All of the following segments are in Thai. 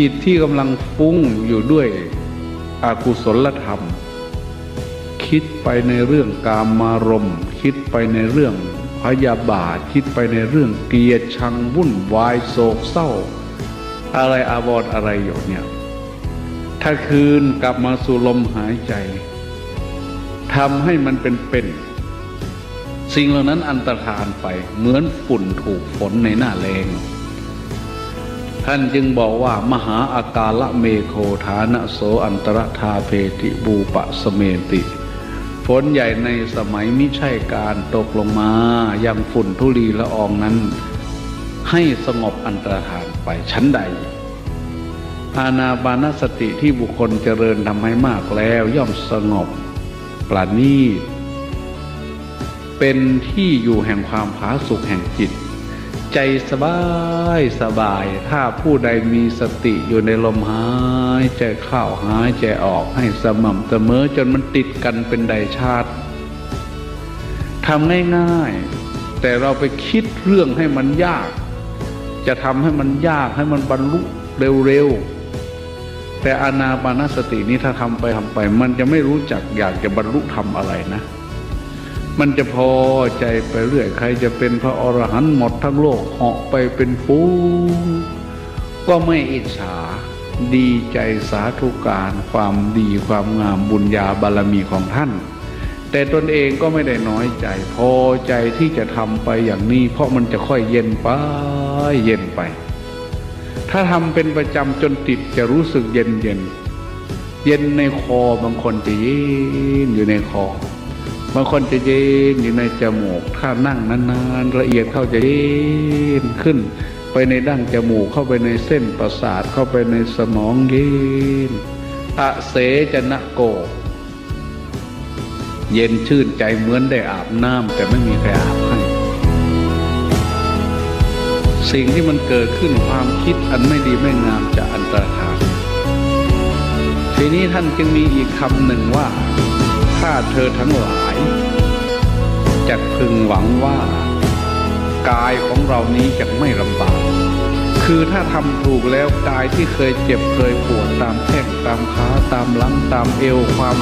จิตที่กำลังฟุ้งอยู่ด้วยอากุศลธรรม คิดไปในเรื่องกามารมคิดไปในเรื่องพยาบาทคิดไปในเรื่องเกลียดชังวุ่นวายโศกเศร้า อะไรอาวรณ์อะไรอยู่เนี่ยถ้าคืนกลับมาสู่ลมหายใจทำให้มันเป็นเป็นสิ่งเหล่านั้นอันตรธานไปเหมือนฝุ่นถูกฝนในหน้าแรง ท่านจึงบอกว่ามหาอากาละเมโคฐานะโสอันตรธาเพติบูปะสเมติฝนใหญ่ในสมัยมิใช่การตกลงมายังฝุ่นทุลีละอองนั้น ให้สงบอันตรธานไปชั้นใด อาณาบานสติที่บุคคลเจริญทำให้มากแล้วย่อมสงบปราณีตเป็นที่อยู่แห่งความผาสุกแห่งจิต ใจสบายสบาย ถ้าผู้ใดมีสติอยู่ในลมหายใจเข้าหายใจออกให้สม่ำเสมอจนมันติดกันเป็นไดชาติทำง่ายๆ แต่เราไปคิดเรื่องให้มันยาก จะทำให้มันยากให้มันบรรลุเร็วๆ แต่อานาปานสตินี้ถ้าทำไปทำไป มันจะไม่รู้จักอยากจะบรรลุทำอะไรนะ มันจะพอใจไปเรื่อยใครจะเป็นพระอรหันต์หมดทั้งโลกเหาะไปเป็นฟูก็ไม่อิจฉาดีใจสาธุการความดีความงามบุญญาบารมีของท่าน แต่ตนเองก็ไม่ได้น้อยใจ พอใจที่จะทำไปอย่างนี้ เพราะมันจะค่อยเย็นไปเย็นไป ถ้าทำเป็นประจำจนติดจะรู้สึกเย็นเย็นเย็นในคอบางคนจะเย็นอยู่ในคอ บางคนจะเย็นอยู่ในจมูก ถ้านั่งนานๆละเอียดเข้าจะเย็นขึ้น ไปในดั้งจมูกเข้าไปในเส้นประสาทเข้าไปในสมองเย็นอะเสจนะโก เย็นชื่นใจเหมือนได้อาบน้ำแต่ไม่มีใครอาบให้สิ่งที่มันเกิดขึ้นความคิดอันไม่ดีไม่งามจะอันตรธานทีนี้ท่านจึงมีอีกคำหนึ่งว่าถ้าเธอทั้งหลาย จะพึงหวังว่า กายของเรานี้จะไม่ลำบาก คือถ้าทำถูกแล้วกายที่เคยเจ็บเคยปวดตามแข้งตามขาตามหลังตามเอวความ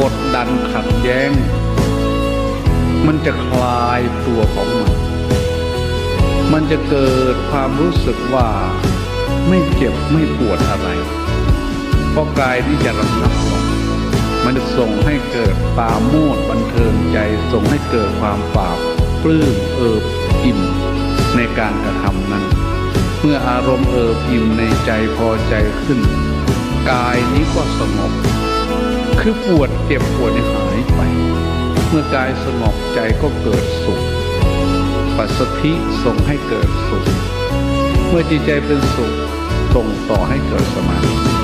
กดดันขัดแย้ง มันจะคลายตัวของมัน มันจะเกิดความรู้สึกว่าไม่เจ็บไม่ปวดอะไร เพราะกายที่จะระงับลง มันจะส่งให้เกิดปาโมดบันเทิงใจส่งให้เกิดความปราบปลื้มเอิบอิ่มในการกระทำนั้น เมื่ออารมณ์เอิบอิ่มในใจพอใจขึ้น กายนี้ก็สงบ คือปวดเจ็บปวดนี่หายไป เมื่อกายสงบใจก็เกิดสุข ปัสสธิส่งให้เกิดสุข เมื่อจิตใจเป็นสุขส่งต่อให้เกิดสมาธิ